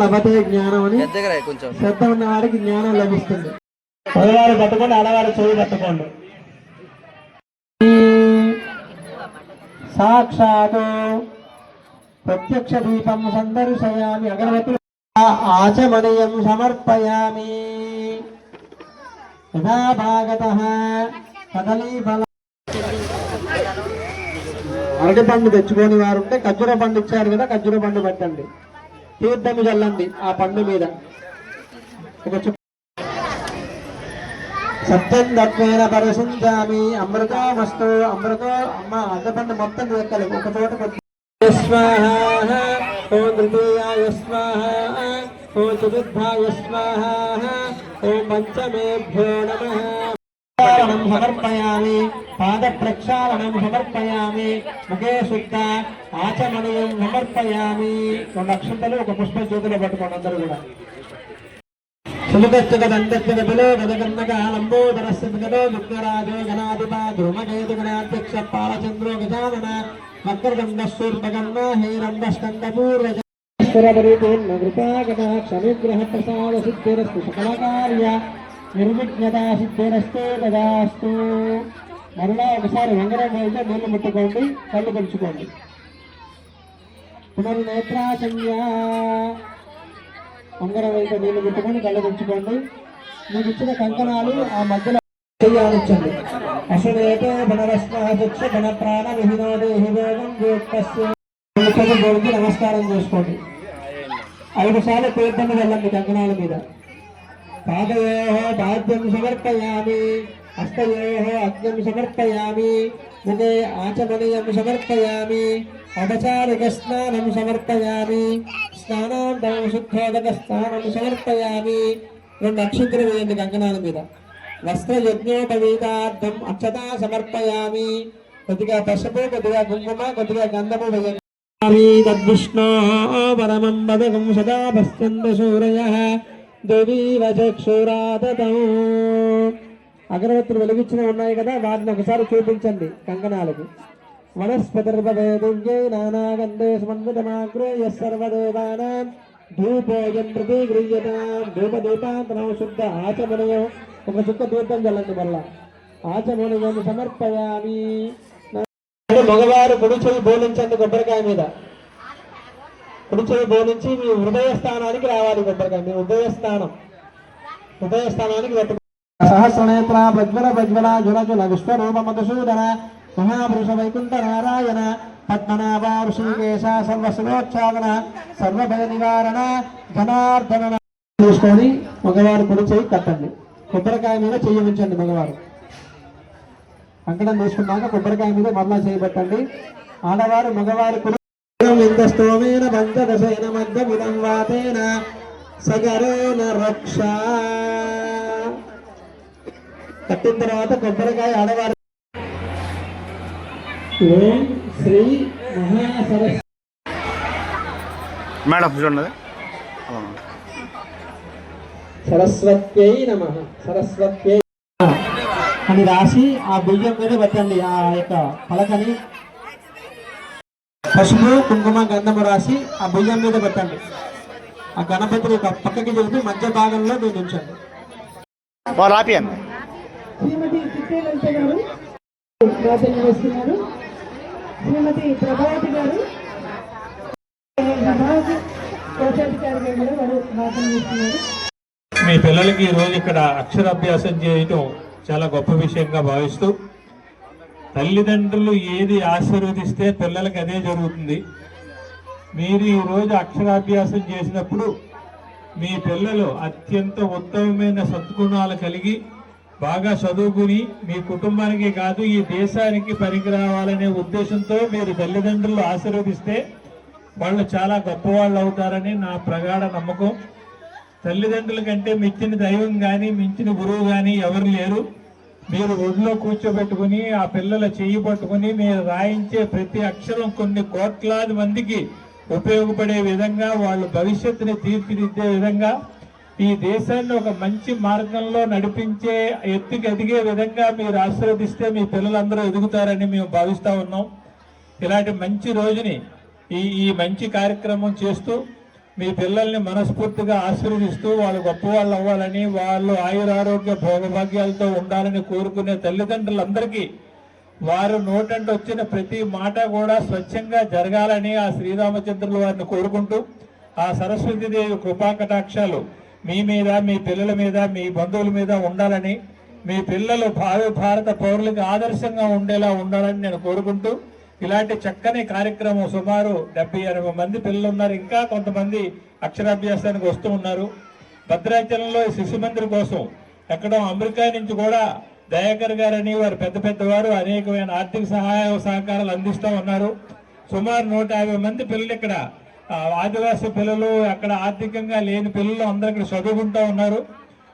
లభతే జ్ఞానం అని దగ్గర కొంచెం. శ్రద్ధ ఉన్న వాడికి జ్ఞానం లభిస్తుంది. మగవారు పట్టుకోండి ఆడవారు చెవి పట్టుకోండి. సాక్షాత్ ప్రత్యక్ష దీపం సందర్శయామి అగరవతి ఆచమనీయం సమర్పయామి. యథా భాగత కదలీఫల అరటి పండు తెచ్చుకొని వారు ఉంటే ఖర్జూర పండు ఇచ్చారు కదా ఖర్జూర పండు పెట్టండి. తీర్థము చల్లంది ఆ పండు మీద. ఒక చుక్క. సత్యం దత్వేన పరిశుంచామి అమృతమస్తు అమృత అమ్మ అద్దపండు మొత్తం ఎక్కలు ఒక చోట స్వాహ ఓం తృతీయాయ స్వాహ ఓం చతుర్థాయ స్వాహ ఓం పంచమేభ్యో నమ. ప్రక్షాళనం సమర్పయామి పాద ప్రక్షాళనం సమర్పయామి ముఖే శుద్ధ ఆచమనీయం సమర్పయామి. రెండు అక్షంతలు ఒక పుష్ప జ్యోతిలో పట్టుకోండి అందరూ కూడా. సుముఖస్థిగదంతస్థిగతిలో గజగర్ణక లంబోదరస్య గదో విఘ్నరాజో గణాధిప ధూమకేతు గణాధ్యక్ష పాలచంద్రో గజానన వక్రదండ శూర్పగన్న హేరంబస్కందపూర్వ ఈశ్వరపరిపూర్ణ కృపాకటాక్షనుగ్రహ ప్రసాద సిద్ధిరస్తు సకల కార్య నిర్విఘ్నత సిద్ధిరస్తే తదాస్తు. మరలా ఒకసారి వంగరం అయితే నీళ్ళు ముట్టుకోండి కళ్ళు పెంచుకోండి పునర్నేత్రా సంజ్ఞ ఉంగరం అయితే నీళ్ళు ముట్టుకొని కళ్ళు పెంచుకోండి మీకు ఇచ్చిన కంకణాలు ఆ మధ్యలో చేయాలించండి అశ్వేతో బనరస్మహశిక్ష బన ప్రాణ విహినోదే నమస్కారం చేసుకోండి. ఐదు సార్లు తీర్థం వెళ్ళండి కంకణాల మీద. పాదయో పాద్యం సమర్పయామి హస్తయో అగ్నం సమర్పయామి ముఖే ఆచమనీయం సమర్పయామి అపచారిక స్నానం సమర్పయామి స్నానాంతరం శుద్ధోదక స్నానం సమర్పయామి రెండు నక్షత్రం వేయండి కంకణాల మీద. వస్త్ర యజ్ఞోపవీతార్థం అక్షత సమర్పయామి. కొద్దిగా పసుపు కొద్దిగా కుంకుమ కొద్దిగా గంధము వేయండి తద్విష్ణో పరమం పదకం సదా పశ్చంద సూరయ. దేవీవ చక్షురాదతం. అగరవత్తులు వెలిగించిన ఉన్నాయి కదా వాటిని ఒకసారి చూపించండి కంకణాలకు. వనస్పతిర్వేదివ్యై నానాగంధే సమన్వితమాగ్రే యస్సర్వదేవానాం ధూపోయం ప్రతిగృహ్యతాం ధూపదీపాంతరం శుద్ధ ఆచమనయం. ఒక చుక్క దీపం చల్లండి మళ్ళా ఆచమనయం సమర్పయామి. మగవారు పొడి బోధించండి బోలించండి కొబ్బరికాయ మీద. కుడిచేయి బోధించి మీ హృదయ స్థానానికి రావాలి కొబ్బరికాయ. మీ హృదయ స్థానం హృదయ స్థానానికి సహస్రనేత్ర ప్రజ్వల ప్రజ్వల జుల జుల విశ్వరూప మధుసూదన మహాపురుష వైకుంఠ నారాయణ పద్మనాభ ఋషికేశ సర్వశివోచ్ఛాదన సర్వభయ నివారణ ధనార్దన తీసుకొని మగవారు కుడి చేయి కట్టండి. కొబ్బరికాయ మీద చెయ్యి ఉంచండి మగవారు. కంకణం తీసుకున్నాక కొబ్బరికాయ మీద మరలా చేయబట్టండి ఆడవారు మగవారు కుడి ఇంత స్తోమేన పంచదశైన మధ్య విధం వాతేన సగరేన రక్ష కట్టిన తర్వాత కొబ్బరికాయ ఆడవారు ఓం శ్రీ మహాసరస్వతి మేడం చూడండి సరస్వత్యై నమ సరస్వత్యై అని రాసి ఆ బియ్యం మీద పెట్టండి ఆ యొక్క పలకని పసుపు కుంకుమ గంధము రాసి ఆ బియ్యం మీద పెట్టండి. ఆ గణపతిని ఒక పక్కకి జరిపి మధ్య భాగంలో మీరు ఉంచండి. శ్రీమతి చిట్టేలంత గారు ప్రార్థన చేస్తున్నారు. శ్రీమతి ప్రభావతి గారు ప్రభావతి కోశాధికారి గారు కూడా వారు ప్రార్థన చేస్తున్నారు. మీ పిల్లలకి ఈ రోజు ఇక్కడ అక్షరాభ్యాసం చేయటం చాలా గొప్ప విషయంగా భావిస్తూ తల్లిదండ్రులు ఏది ఆశీర్వదిస్తే పిల్లలకి అదే జరుగుతుంది. మీరు ఈరోజు అక్షరాభ్యాసం చేసినప్పుడు మీ పిల్లలు అత్యంత ఉత్తమమైన సద్గుణాలు కలిగి బాగా చదువుకుని మీ కుటుంబానికి కాదు ఈ దేశానికి పనికి రావాలనే ఉద్దేశంతో మీరు తల్లిదండ్రులు ఆశీర్వదిస్తే వాళ్ళు చాలా గొప్పవాళ్ళు అవుతారని నా ప్రగాఢ నమ్మకం. తల్లిదండ్రుల కంటే మించిన దైవం కానీ మించిన గురువు కానీ ఎవరు లేరు. మీరు ఒడిలో కూర్చోబెట్టుకుని ఆ పిల్లల చెయ్యి పట్టుకుని మీరు రాయించే ప్రతి అక్షరం కొన్ని కోట్లాది మందికి ఉపయోగపడే విధంగా వాళ్ళ భవిష్యత్తుని తీర్చిదిద్దే విధంగా ఈ దేశాన్ని ఒక మంచి మార్గంలో నడిపించే ఎత్తుకి ఎదిగే విధంగా మీరు ఆశీర్వదిస్తే మీ పిల్లలందరూ ఎదుగుతారని మేము భావిస్తూ ఉన్నాం. ఇలాంటి మంచి రోజుని ఈ ఈ మంచి కార్యక్రమం చేస్తూ మీ పిల్లల్ని మనస్ఫూర్తిగా ఆశీర్వదిస్తూ వాళ్ళు గొప్పవాళ్ళు అవ్వాలని వాళ్ళు ఆయురారోగ్య భోగభాగ్యాలతో ఉండాలని కోరుకునే తల్లిదండ్రులందరికీ వారు నోటంట వచ్చిన ప్రతి మాట కూడా స్వచ్ఛంగా జరగాలని ఆ శ్రీరామచంద్రులు వారిని కోరుకుంటూ ఆ సరస్వతీదేవి కృపాకటాక్షాలు మీ మీద మీ పిల్లల మీద మీ బంధువుల మీద ఉండాలని మీ పిల్లలు భావి భారత పౌరులకు ఆదర్శంగా ఉండేలా ఉండాలని నేను కోరుకుంటూ ఇలాంటి చక్కని కార్యక్రమం సుమారు డెబ్బై ఎనభై మంది పిల్లలు ఉన్నారు ఇంకా కొంతమంది అక్షరాభ్యాసానికి వస్తూ ఉన్నారు. భద్రాచలంలో శిశు మందిర్ కోసం ఎక్కడో అమెరికా నుంచి కూడా దయాకర్ గారని వారు పెద్ద పెద్దవారు అనేకమైన ఆర్థిక సహాయ సహకారాలు అందిస్తూ ఉన్నారు. సుమారు నూట యాభై మంది పిల్లలు ఇక్కడ ఆ, ఆదివాసీ పిల్లలు అక్కడ ఆర్థికంగా లేని పిల్లలు అందరూ ఇక్కడ చదువుకుంటూ ఉన్నారు.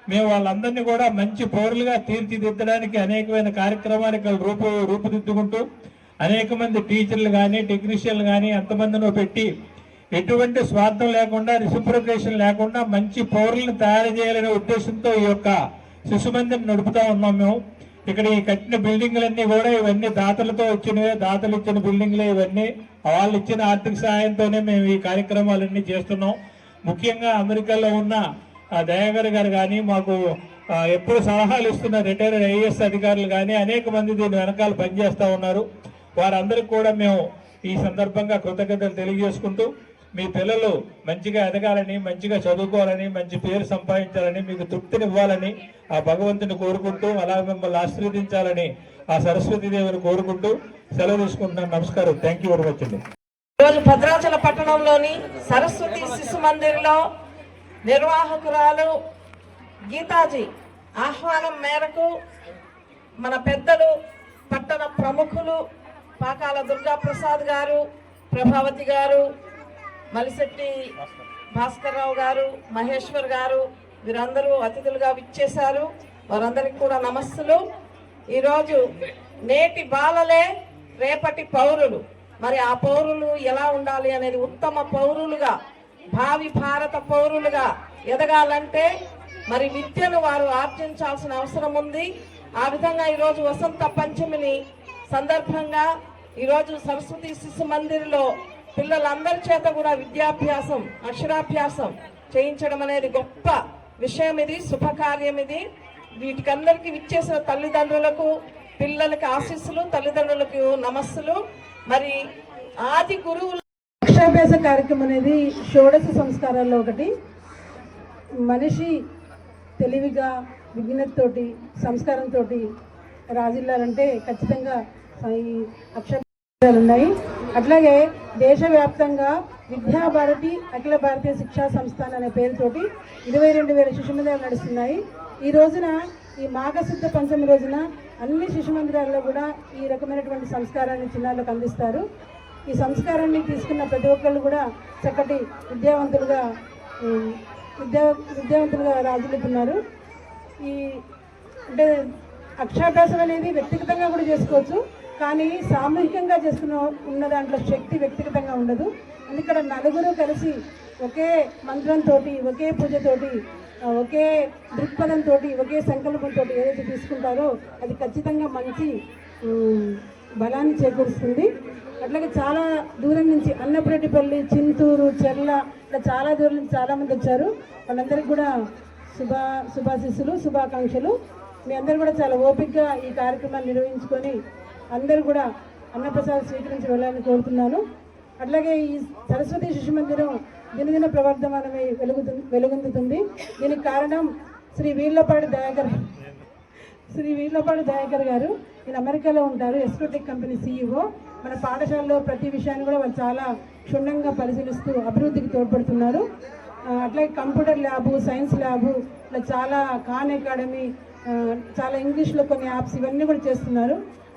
మేము వాళ్ళందరినీ కూడా మంచి పౌరులుగా తీర్చిదిద్దడానికి అనేకమైన కార్యక్రమాలు ఇక్కడ రూపు రూపుదిద్దుకుంటూ అనేక మంది టీచర్లు కానీ టెక్నీషియన్లు కానీ ఎంతమందినో పెట్టి ఎటువంటి స్వార్థం లేకుండా రిసిప్రికేషన్ లేకుండా మంచి పౌరులను తయారు చేయాలనే ఉద్దేశంతో ఈ యొక్క శిశు మందిరం నడుపుతా ఉన్నాం మేము. ఇక్కడ ఈ కట్టిన బిల్డింగ్లన్నీ కూడా ఇవన్నీ దాతలతో వచ్చినవే. దాతలు ఇచ్చిన బిల్డింగ్లే ఇవన్నీ. వాళ్ళు ఇచ్చిన ఆర్థిక సహాయంతోనే మేము ఈ కార్యక్రమాలన్నీ చేస్తున్నాం. ముఖ్యంగా అమెరికాలో ఉన్న దయాగర్ గారు కానీ మాకు ఎప్పుడు సలహాలు ఇస్తున్న రిటైర్డ్ ఐఏఎస్ అధికారులు కానీ అనేక మంది దీని వెనకాల పనిచేస్తూ ఉన్నారు. వారందరికీ కూడా మేము ఈ సందర్భంగా కృతజ్ఞతలు తెలియజేసుకుంటూ మీ పిల్లలు మంచిగా ఎదగాలని మంచిగా చదువుకోవాలని మంచి పేరు సంపాదించాలని మీకు తృప్తినివ్వాలని ఆ భగవంతుని కోరుకుంటూ అలా మిమ్మల్ని ఆశీర్వదించాలని ఆ సరస్వతి దేవిని కోరుకుంటూ సెలవు తీసుకుంటున్నాను. నమస్కారం. థ్యాంక్ యూ వెరీ మచ్ అండి. ఈరోజు భద్రాచల పట్టణంలోని సరస్వతి శిశు మందిర్లో నిర్వాహకురాలు గీతాజీ ఆహ్వానం మేరకు మన పెద్దలు పట్టణ ప్రముఖులు పాకాల దుర్గా ప్రసాద్ గారు ప్రభావతి గారు మలిశెట్టి భాస్కర్రావు గారు మహేశ్వర్ గారు వీరందరూ అతిథులుగా విచ్చేశారు. వారందరికీ కూడా నమస్సులు. ఈరోజు నేటి బాలలే రేపటి పౌరులు. మరి ఆ పౌరులు ఎలా ఉండాలి అనేది ఉత్తమ పౌరులుగా భావి భారత పౌరులుగా ఎదగాలంటే మరి విద్యను వారు ఆర్జించాల్సిన అవసరం ఉంది. ఆ విధంగా ఈరోజు వసంత పంచమిని సందర్భంగా ఈరోజు సరస్వతి శిశు మందిర్లో పిల్లలందరి చేత కూడా విద్యాభ్యాసం అక్షరాభ్యాసం చేయించడం అనేది గొప్ప విషయం ఇది శుభకార్యం ఇది. వీటికందరికీ విచ్చేసిన తల్లిదండ్రులకు పిల్లలకి ఆశీస్సులు తల్లిదండ్రులకు నమస్సులు. మరి ఆది గురువుల అక్షరాభ్యాస కార్యక్రమం అనేది షోడశ సంస్కారాల్లో ఒకటి. మనిషి తెలివిగా విజ్ఞతతోటి సంస్కారంతో రాజిల్లాలంటే ఖచ్చితంగా అక్షరాలు ఉన్నాయి అట్లాగే దేశవ్యాప్తంగా విద్యాభారతి అఖిల భారతీయ శిక్షా సంస్థాన్ అనే పేరుతోటి ఇరవై రెండు వేల శిశు మందిరాలు నడుస్తున్నాయి. ఈ రోజున ఈ మాఘశుద్ధ పంచమి రోజున అన్ని శిశు మందిరాల్లో కూడా ఈ రకమైనటువంటి సంస్కారాన్ని చిన్నారులకు అందిస్తారు. ఈ సంస్కారాన్ని తీసుకున్న ప్రతి ఒక్కళ్ళు కూడా చక్కటి విద్యావంతులుగా విద్యా విద్యావంతులుగా రాజులుతున్నారు. ఈ అంటే అక్షరాభ్యాసం అనేది వ్యక్తిగతంగా కూడా చేసుకోవచ్చు. కానీ సామూహికంగా చేసుకున్న ఉన్న దాంట్లో శక్తి వ్యక్తిగతంగా ఉండదు. ఇక్కడ నలుగురు కలిసి ఒకే మంత్రంతో ఒకే పూజతోటి ఒకే దృక్పథంతో ఒకే సంకల్పంతో ఏదైతే తీసుకుంటారో అది ఖచ్చితంగా మంచి బలాన్ని చేకూరుస్తుంది. అట్లాగే చాలా దూరం నుంచి అన్నపురెడ్డిపల్లి చింతూరు చెర్ల ఇట్లా చాలా దూరం నుంచి చాలామంది వచ్చారు. వాళ్ళందరికీ కూడా శుభ శుభాశిస్సులు శుభాకాంక్షలు. మీ అందరూ కూడా చాలా ఓపికగా ఈ కార్యక్రమాన్ని నిర్వహించుకొని అందరూ కూడా అన్నప్రసాద్ స్వీకరించి వెళ్ళాలని కోరుతున్నాను. అట్లాగే ఈ సరస్వతి శిశు మందిరం దినదిన ప్రవర్ధమానమై వెలుగుతు వెలుగొందుతుంది. దీనికి కారణం శ్రీ వీర్లపాడు దయాకర్ శ్రీ వీర్లపాడు దయాకర్ గారు. ఈయన అమెరికాలో ఉంటారు ఎస్కోటెక్ కంపెనీ సీఈఓ. మన పాఠశాలలో ప్రతి విషయాన్ని కూడా వాళ్ళు చాలా క్షుణ్ణంగా పరిశీలిస్తూ అభివృద్ధికి తోడ్పడుతున్నారు. అట్లాగే కంప్యూటర్ ల్యాబు సైన్స్ ల్యాబు ఇట్లా చాలా ఖాన్ అకాడమీ చాలా ఇంగ్లీష్లో కొన్ని యాప్స్ ఇవన్నీ కూడా చేస్తున్నారు.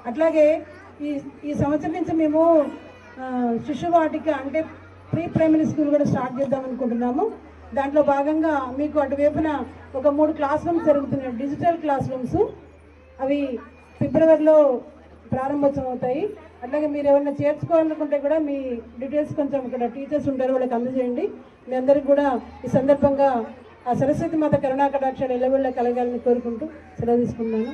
అట్లాగే ఈ ఈ సంవత్సరం నుంచి మేము శిశువాటిక అంటే ప్రీ ప్రైమరీ స్కూల్ కూడా స్టార్ట్ చేద్దాం అనుకుంటున్నాము. దాంట్లో భాగంగా మీకు అటువైపున ఒక మూడు క్లాస్ రూమ్స్ జరుగుతున్నాయి. డిజిటల్ క్లాస్ రూమ్స్ అవి ఫిబ్రవరిలో ప్రారంభోత్సవం అవుతాయి. అట్లాగే మీరు ఎవరైనా చేర్చుకోవాలనుకుంటే కూడా మీ డీటెయిల్స్ కొంచెం ఇక్కడ టీచర్స్ ఉంటారు వాళ్ళకి అందజేయండి. మీ అందరికి కూడా ఈ సందర్భంగా ఆ సరస్వతి మాత కరుణా కటాక్షాలు ఎల్లవెళ్ళ కలగాలని కోరుకుంటూ సెలవు తీసుకున్నాను